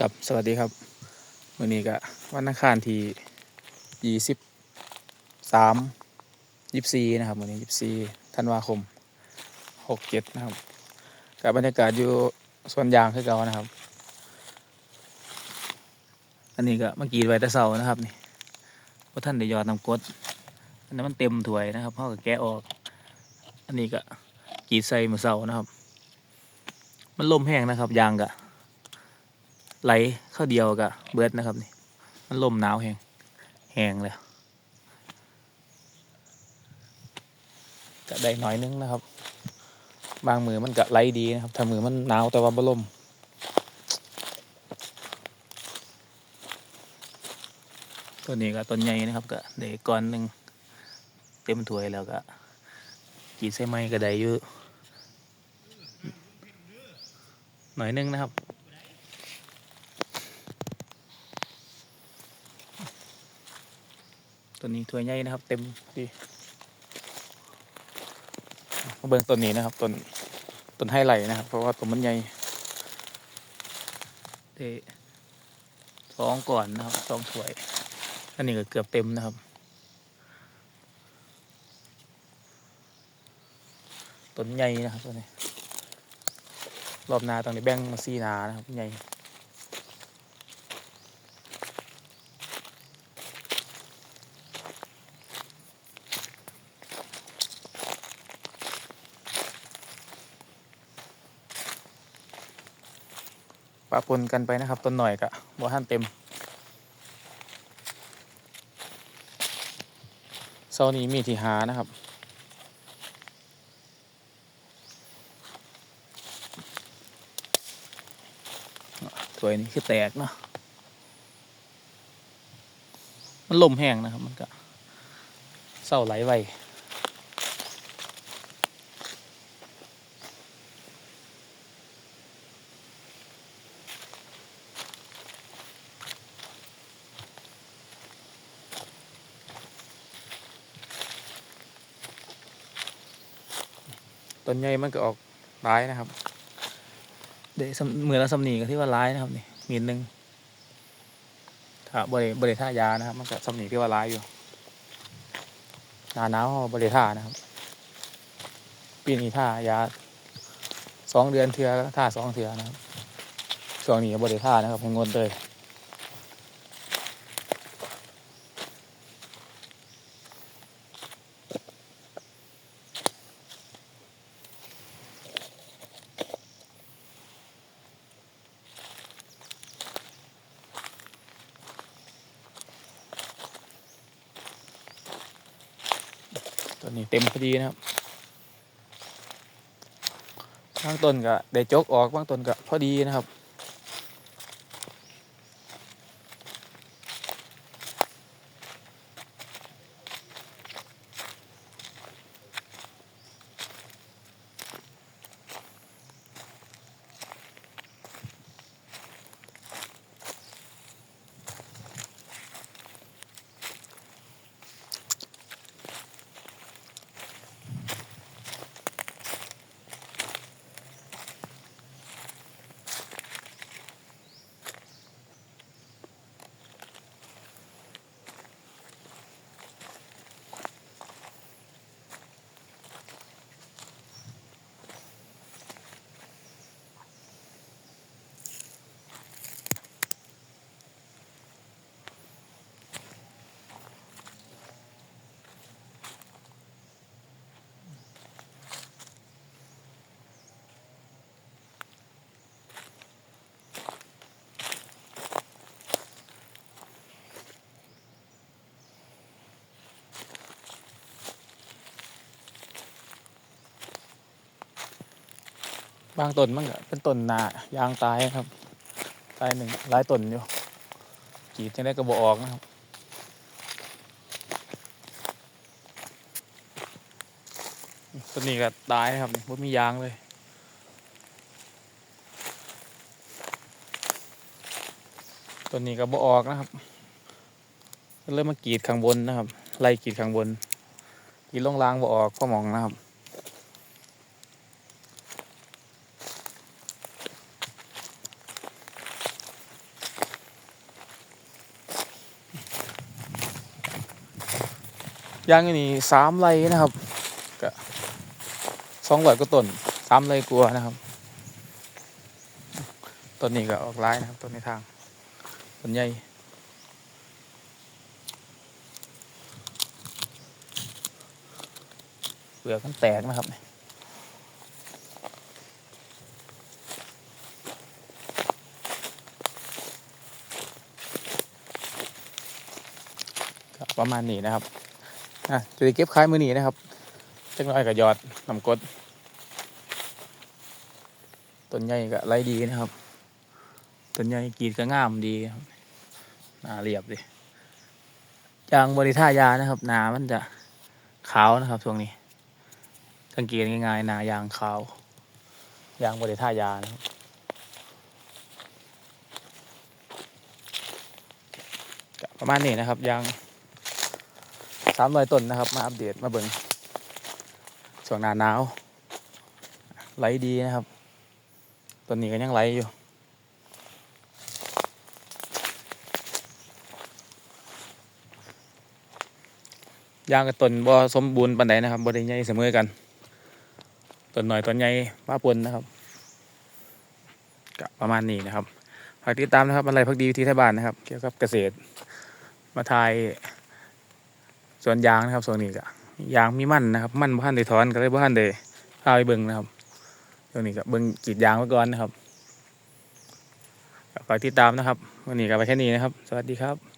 กับสวัสดีครับวันนี้ก็วันอังคารที่ยี่สิบสามยี่สี่นะครับวันนี้ยี่สี่ธันวาคมหกเจ็ดนะครับกับบรรยากาศอยู่สวนยางคือเก่านะครับ อันนี้ก็เมื่อกี้ไว้แต่เสานะครับนี่ว่าท่านได้ยอดน้ำกดอันนั้นมันเต็มถ้วยนะครับพ่อก็แกะออก อันนี้ก็กีดใส่มือเสานะครับ มันลมแห้งนะครับยางกะ ไหลเข้าเดียวกับเบิร์ดนะครับนี่ มันลมหนาวแห้งแห้งเลยก็ได้หน่อยนึงนะครับ บางมือมันก็ไหลดีนะครับ ถ้ามือมันหนาวแต่ว่าบ่ลมตัวนี้ก็ต้นใหญ่นะครับก็ได้ก้อนหนึ่งเต็มถ้วยแล้วก็กีดใส่ไม้ก็ได้เยอะหน่อยนึงนะครับ ตัวนี้ถ้วใหญ่นะครับ เต็มดีมาเบิ่งต้นนี้นะครับต้นต้นไฮไหลนะครับ เพราะว่าต้นมันใหญ่เดสองก่อนนะครับสองถ้วย อันนี้ก็เกือบเต็มนะครับ ต้นใหญ่นะครับตัวนี้ รอบนาตรงนี้แบ่งมาสี่นานะครับใหญ่ ปะปนกันไปนะครับต้นหน่อยกะบ่ท่านเต็มเสานี้มีที่หานะครับถ้วยนี้คือแตกเนาะมันลมแห้งนะครับมันก็เศร้าไหลไว ต้นใหญ่มันก็ออกร้ายนะครับ เดี๋ยวเหมือนละสำนีก็ที่ว่าร้ายนะครับนี่มีดหนึ่งถ้าบริบริท่ายานะครับ มันก็สำนีที่ว่าร้ายอยู่หนาหนาวบริท่านะครับ ปีนี้ท่ายาสองเดือนเทือท่าสองเทือนะครับช่วงนี้บริท่านะครับให้งดเลย ตัวนี้เต็มพอดีนะครับบางต้นก็ได้จกออกบางต้นก็พอดีนะครับ บางต้นมันก็เป็นต้นหนายางตายครับ ตายหนึ่งหลายต้นอยู่กีดยังได้กระบอกออกนะครับต้นนี้ก็ตายนะครับไม่มียางเลยต้นนี้ก็บออกนะครับ เริ่มมากรีดข้างบนนะครับ ไล่กรีดข้างบนกรีดล่องลางบอออกพ่อมองนะครับ ยางนนี้สามไรนะครับก็สองร้อยกว่าต้นสามไรกลัวนะครับต้นนี้ก็ออกลายนะครับต้นในทางต้นใหญ่เปลือกมันแตกนะครับประมาณนี้นะครับ อะจะได้เก็บขายมือนีนะครับจังน้อยกับยอดน้ำกดต้นใหญ่ก็ไรดีนะครับต้นใหญ่กีดก็งามดีครับหนาเรียบดิยางบริท่ายานะครับ นามันจะขาวนะครับช่วงนี้สังเกตง่ายๆนายางขาวยางบริท่ายานะครับประมาณนี้นะครับยาง สามร้อยต้นนะครับ มาอัปเดตมาเบิ่งช่วงหน้าหนาวไหลดีนะครับต้นนี้ก็ยังไหลอยู่ยางกับต้นบ่สมบูรณ์ปานใดนะครับบ่ได้ใหญ่เสมอกันต้นหน่อยต้นใหญ่ป้าปนนะครับก็ประมาณนี้นะครับฝากติดตามนะครับอะไรพักดีวิธีไทยบ้านนะครับ เกี่ยวกับเกษตรมาทาย สวนยางนะครับส่วนนี้ก็ยางมีมั่นนะครับ มั่นบ้านได้ถอนก็เลยบ้านได้พาไปเบิ่งนะครับตรงนนี้ก็เบิ่งกีดยางไว้ก่อนนะครับก็ฝากติดตามนะครับ วันนี้ก็ไปแค่นี้นะครับ สวัสดีครับ